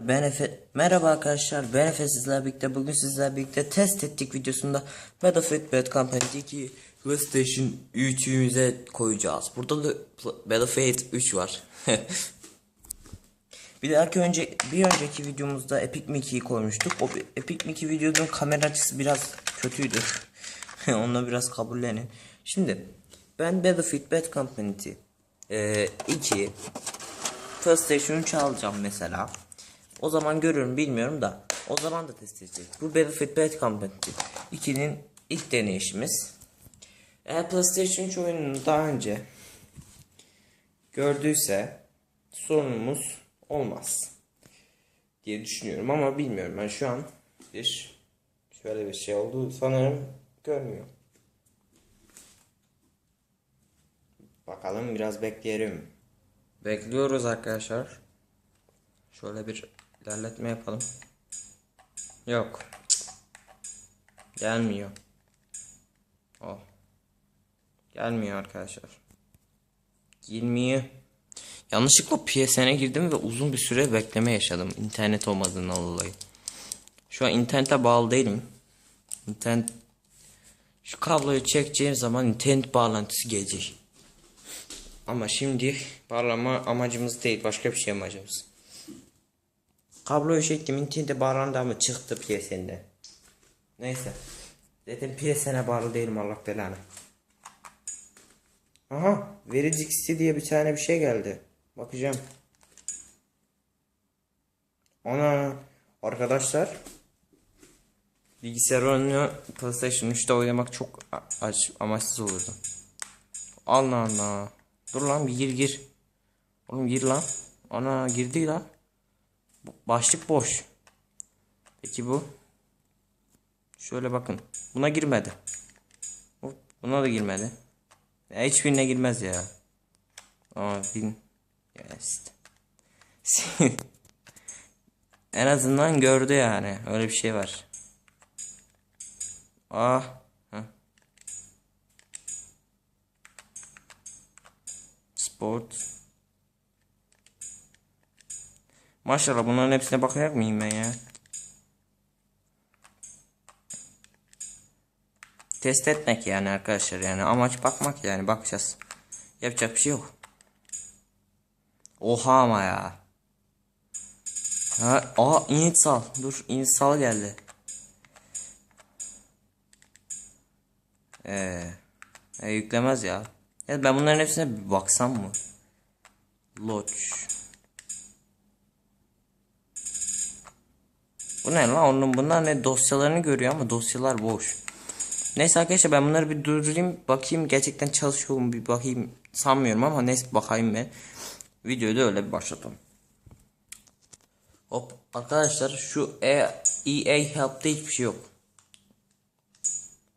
Ben. Merhaba arkadaşlar. Ben Efe sizlerle birlikte. Bugün sizlerle birlikte test ettik videosunda Battlefield Bad Company 2 PlayStation 3'ümüze koyacağız. Burada da Battlefield 3 var. bir dahaki önce bir önceki videomuzda Epic Mickey'i koymuştuk. O Epic Mickey videonun kamera açısı biraz kötüydü. Onu biraz kabullenin. Şimdi ben Battlefield Bad Company 2 PlayStation 3 alacağım mesela. O zaman görürüm bilmiyorum da o zaman da test edeceğiz. Bu Battlefield Bad Company 2'nin ilk deneyişimiz. Eğer PlayStation 3 oyununu daha önce gördüyse sorunumuz olmaz diye düşünüyorum ama bilmiyorum. Ben şu an bir şöyle bir şey oldu sanırım görmüyor. Bakalım biraz bekleyelim. Bekliyoruz arkadaşlar. Şöyle bir ilerletme yapalım. Yok. Gelmiyor. Oh. Gelmiyor arkadaşlar. Girmiyor. Yanlışlıkla PSN'e girdim ve uzun bir süre bekleme yaşadım. İnternet olmadığından dolayı. Şu an internete bağlı değilim. İnternet şu kabloyu çekeceğim zaman internet bağlantısı gelecek. Ama şimdi bağlama amacımız değil başka bir şey amacımız. Kabloyu çektim internete bağlandı ama çıktı PSN'den. Neyse. Zaten PSN'e bağlı değilim Allah belanı. Aha Veridix'i diye bir tane bir şey geldi. Bakacağım. Ana arkadaşlar Bilgisayar oyunu PlayStation 3'te oynamak çok aç, amaçsız olurdu. Allah Allah. Dur lan bir gir gir. Oğlum gir lan. Ana girdi lan. Başlık boş. Peki bu? Şöyle bakın. Buna girmedi. Bu- Buna da girmedi. Ya hiçbirine girmez ya. Aa bin. İşte. en azından gördü yani. Öyle bir şey var. Ah. Heh. Sport. Maşallah bunların hepsine bakacak mıyım ben ya? Test etmek yani arkadaşlar yani amaç bakmak yani bakacağız. Yapacak bir şey yok. Oha ama ya. Ha, aa insal. Dur insal geldi. Ee, e, yüklemez ya. Ya ben bunların hepsine baksam mı? Lodge. Bu ne lan? Onun bunlar ne dosyalarını görüyor ama dosyalar boş. Neyse arkadaşlar ben bunları bir durdurayım bakayım gerçekten çalışıyor mu bir bakayım sanmıyorum ama neyse bakayım ben. Videoyu da öyle bir başlatalım. Hop arkadaşlar şu e EA Help'te hiçbir şey yok.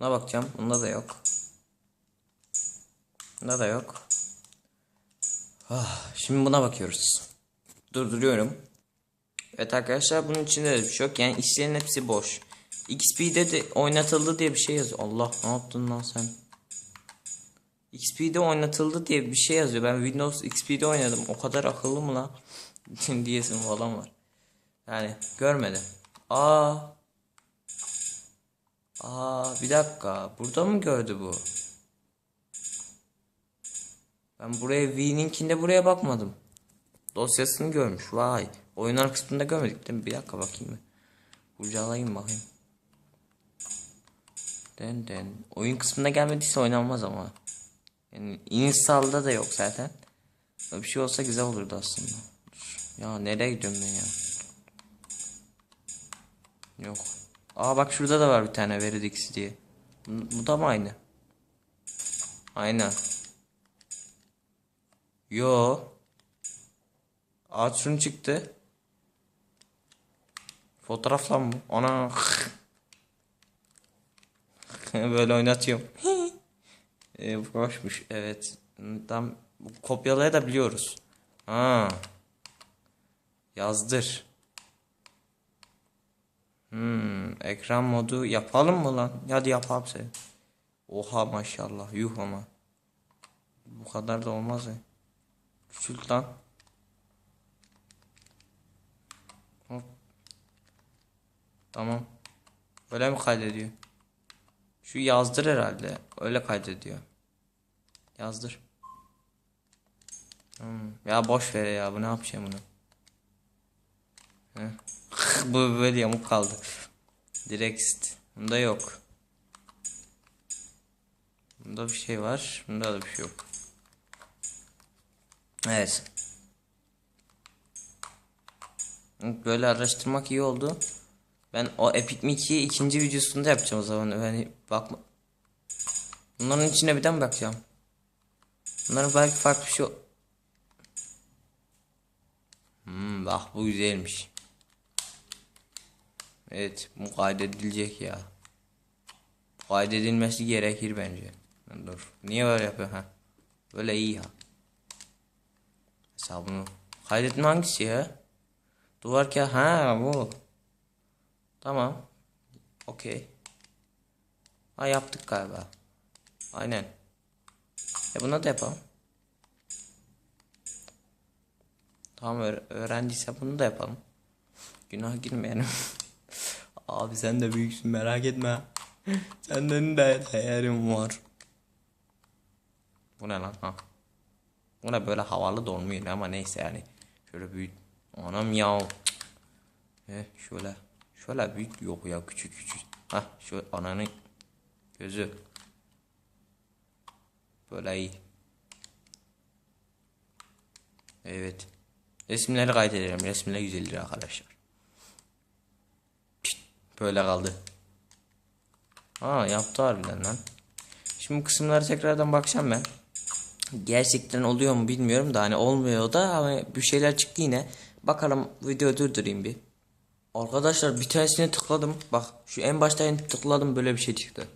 Buna bakacağım. Bunda da yok. Bunda da yok. Ah, şimdi buna bakıyoruz. Durduruyorum. Evet arkadaşlar bunun içinde de bir şey yok. Yani işlerin hepsi boş. XP'de de oynatıldı diye bir şey yazıyor. Allah ne yaptın lan sen? XP'de oynatıldı diye bir şey yazıyor. Ben Windows XP'de oynadım. O kadar akıllı mı lan? diyesim falan var. Yani görmedim. Aa. Aa bir dakika. Burada mı gördü bu? Ben buraya V'ninkinde buraya bakmadım. Dosyasını görmüş. Vay. Oyunlar kısmında görmedik değil mi? Bir dakika bakayım bir. Kurcalayayım bakayım. Den den. Oyun kısmında gelmediyse oynanmaz ama. Yani install'da da yok zaten. Böyle bir şey olsa güzel olurdu aslında. Ya nereye gidiyorum ben ya? Yok. Aa bak şurada da var bir tane Veridix diye. Bu, bu da mı aynı? Aynen. Yo. Aa şunu çıktı. Fotoğraf lan bu. Ana. Böyle oynatıyorum. e, bu boşmuş. Evet. Tam kopyalayabiliyoruz. Ha. Yazdır. Hmm, ekran modu yapalım mı lan? Hadi yapalım sen. Oha maşallah. Yuh ama. Bu kadar da olmaz ya. Küçült lan. Hop. Tamam. Öyle mi kaydediyor? Şu yazdır herhalde. Öyle kaydediyor. Yazdır. Hmm. Ya boş ver ya. Bu ne yapacağım bunu? Bu böyle yamuk kaldı. Direkt. Bunda yok. Bunda bir şey var. Bunda da bir şey yok. Evet. Böyle araştırmak iyi oldu. Ben o Epic Mickey'i ikinci videosunda yapacağım o zaman. Yani bakma. Bunların içine bir de mi bakacağım? Bunların belki farklı bir şey... Hmm, bak bu güzelmiş. Evet bu kaydedilecek ya. Kaydedilmesi gerekir bence. Dur. Niye böyle yapıyor ha? Böyle iyi ya. Hesabını. Kaydetme hangisi ya? Duvar ki ha bu. Tamam. Okey. Ha yaptık galiba. Aynen. E buna da yapalım. Tamam öğ- öğrendiyse bunu da yapalım. Günah girmeyelim. Abi sen de büyüksün merak etme. Senden de değerim var. Bu ne lan ha? Bu ne böyle havalı da olmuyor ama neyse yani. Şöyle büyük. Anam ya. Eh şöyle. Şöyle büyük yok ya küçük küçük. Hah şu ananın gözü. Böyle iyi. Evet. Resimleri kaydedelim. Resimler güzeldir arkadaşlar. Pişt, Böyle kaldı. Aa yaptı harbiden lan. Şimdi bu kısımlara tekrardan bakacağım ben. Gerçekten oluyor mu bilmiyorum da hani olmuyor da ama bir şeyler çıktı yine. Bakalım video durdurayım bir. Arkadaşlar bir tanesini tıkladım. Bak şu en başta tıkladım böyle bir şey çıktı.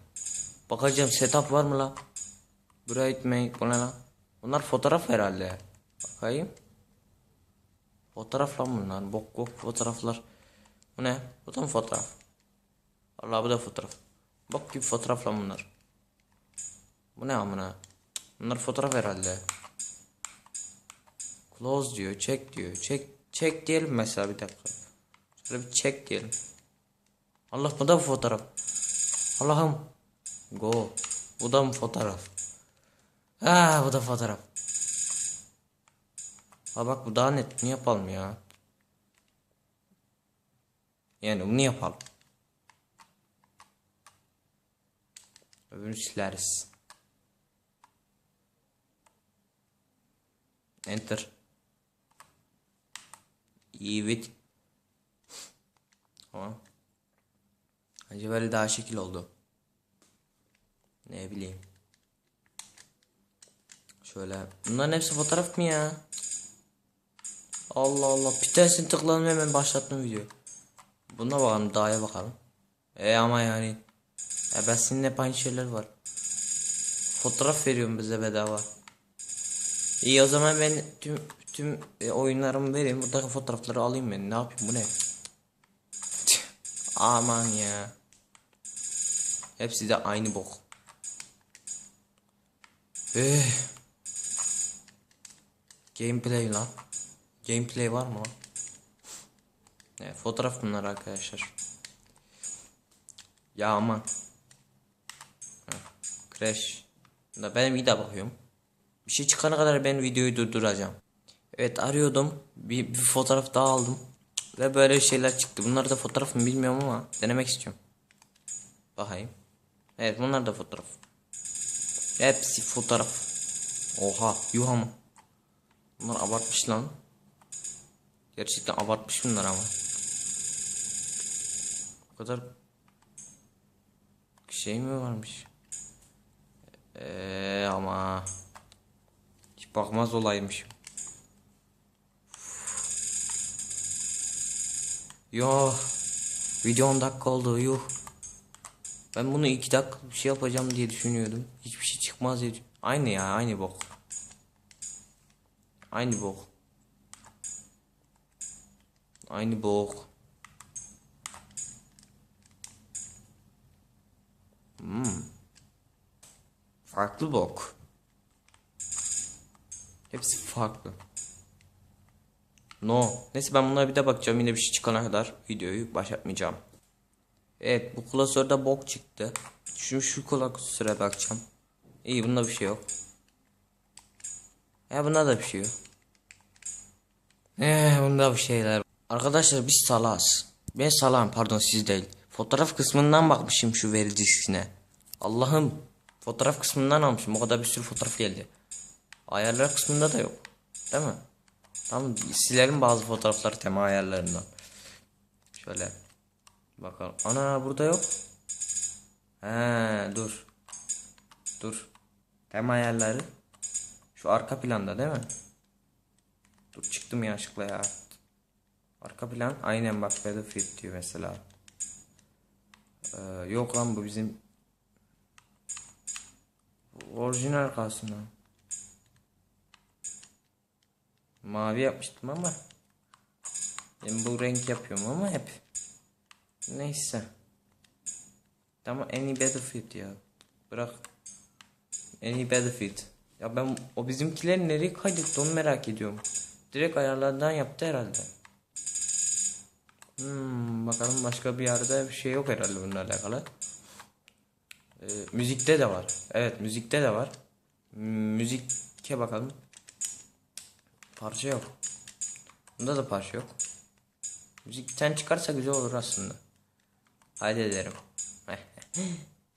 Bakacağım setup var mı la? Bright make bu ne la? Bunlar fotoğraf herhalde. Bakayım. Fotoğraf lan bunlar. Bok bok fotoğraflar. Bu ne? Bu da mı fotoğraf? Allah bu da fotoğraf. Bok gibi fotoğraf lan bunlar. Bu ne amına? Bunlar fotoğraf herhalde. Close diyor, check diyor. Check check diyelim mesela bir dakika. Şöyle bir check diyelim. Allah bu da mı fotoğraf? Allah'ım. Go. Bu da mı fotoğraf? Ah bu da fotoğraf. Ha bak bu daha net. Ne yapalım ya? Yani bunu yapalım. Öbürünü sileriz. Enter. Evet. Tamam. Bence böyle daha şekil oldu. Ne bileyim. Şöyle. Bunların hepsi fotoğraf mı ya? Allah Allah. Bir tanesini tıkladım hemen başlattım video. Buna bakalım. Dağa bakalım. E ama yani. Ya ben seninle hep aynı şeyler var. Fotoğraf veriyorum bize bedava. İyi o zaman ben tüm tüm e, oyunlarımı vereyim. Buradaki fotoğrafları alayım ben. Ne yapayım bu ne? Aman ya. Hepsi de aynı bok. Eh. Gameplay lan. Gameplay var mı lan? Evet, fotoğraf bunlar arkadaşlar. Ya aman. Crash. Da ben bir bakıyorum. Bir şey çıkana kadar ben videoyu durduracağım. Evet arıyordum. Bir, bir fotoğraf daha aldım. Ve böyle şeyler çıktı. Bunlar da fotoğraf mı bilmiyorum ama denemek istiyorum. Bakayım. Evet bunlar da fotoğraf. Hepsi fotoğraf. Oha yuh ama. Bunlar abartmış lan. Gerçekten abartmış bunlar ama. O kadar şey mi varmış? Eee ama hiç bakmaz olaymış. Yo video 10 dakika oldu yuh. Ben bunu 2 dakika bir şey yapacağım diye düşünüyordum. Hiçbir şey çıkmaz diye. Aynı ya aynı bok. Aynı bok. Aynı bok. Hmm. Farklı bok. Hepsi farklı. No. Neyse ben bunlara bir de bakacağım. Yine bir şey çıkana kadar videoyu başlatmayacağım. Evet bu klasörde bok çıktı. Şu şu klasöre bakacağım. İyi bunda bir şey yok. Ya bunda da bir şey yok. Eee bunda bir şeyler. Arkadaşlar biz salaz. Ben salam pardon siz değil. Fotoğraf kısmından bakmışım şu veri diskine. Allah'ım fotoğraf kısmından almışım. O kadar bir sürü fotoğraf geldi. Ayarlar kısmında da yok. Değil mi? Tamam silerim bazı fotoğrafları tema ayarlarından. Şöyle. Bakalım. Ana burada yok. He dur. Dur. Tema ayarları. Şu arka planda değil mi? Dur çıktım yanlışlıkla ya. Arka plan aynen bak Battlefield diyor mesela. Ee, yok lan bu bizim orijinal kalsın lan. Mavi yapmıştım ama ben bu renk yapıyorum ama hep neyse. Tamam en iyi Battlefield ya. Bırak. En iyi Battlefield. Ya ben o bizimkileri nereye kaydetti onu merak ediyorum. Direkt ayarlardan yaptı herhalde. Hmm, bakalım başka bir yerde bir şey yok herhalde bununla alakalı. Ee, müzikte de var. Evet müzikte de var. Müzike bakalım. Parça yok. Bunda da parça yok. Müzikten çıkarsa güzel olur aslında. Haydi ederim.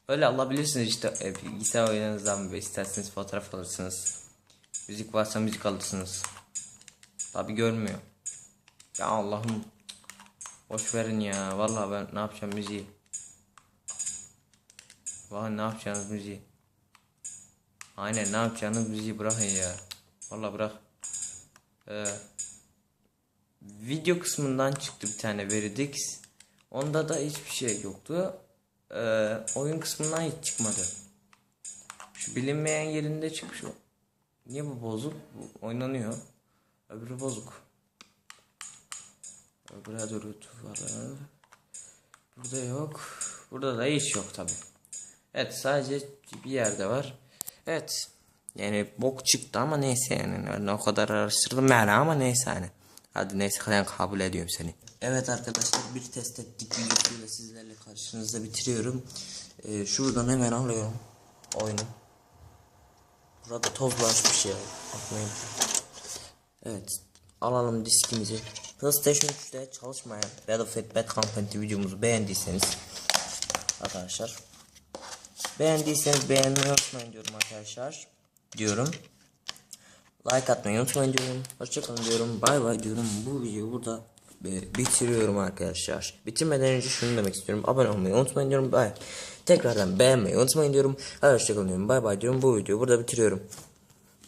Öyle alabilirsiniz işte e, bilgisayar oyununuzdan ve isterseniz fotoğraf alırsınız. Müzik varsa müzik alırsınız. Tabi görmüyor. Ya Allah'ım. Boş verin ya. Vallahi ben ne yapacağım müziği. Vallahi ne yapacağınız müziği. Aynen ne yapacağınız müziği bırakın ya. Vallahi bırak. Ee, video kısmından çıktı bir tane Veridix. Onda da hiçbir şey yoktu. Ee, oyun kısmından hiç çıkmadı. Şu bilinmeyen yerinde çıkmış o. Niye bu bozuk? Bu oynanıyor. Öbürü bozuk. Öbürü var. Burada yok. Burada da hiç yok tabi. Evet sadece bir yerde var. Evet. Yani bok çıktı ama neyse yani. yani o kadar araştırdım yani ama neyse hani. Hadi neyse ben kabul ediyorum seni. Evet arkadaşlar bir test ettik videosuyla sizlerle karşınızda bitiriyorum. Ee, şuradan hemen alıyorum oyunu. Burada toz basmış ya. Bakmayın. Evet. Alalım diskimizi. PlayStation 3'te çalışmayan Battlefield Bad Company videomuzu beğendiyseniz arkadaşlar beğendiyseniz beğenmeyi unutmayın diyorum arkadaşlar diyorum. Like atmayı unutmayın diyorum. Hoşçakalın diyorum. Bay bay diyorum. Bu videoyu burada bitiriyorum arkadaşlar. Bitirmeden önce şunu demek istiyorum. Abone olmayı unutmayın diyorum. Bay. Tekrardan beğenmeyi unutmayın diyorum. Hoşçakalın diyorum. Bay bay diyorum. Bu videoyu burada bitiriyorum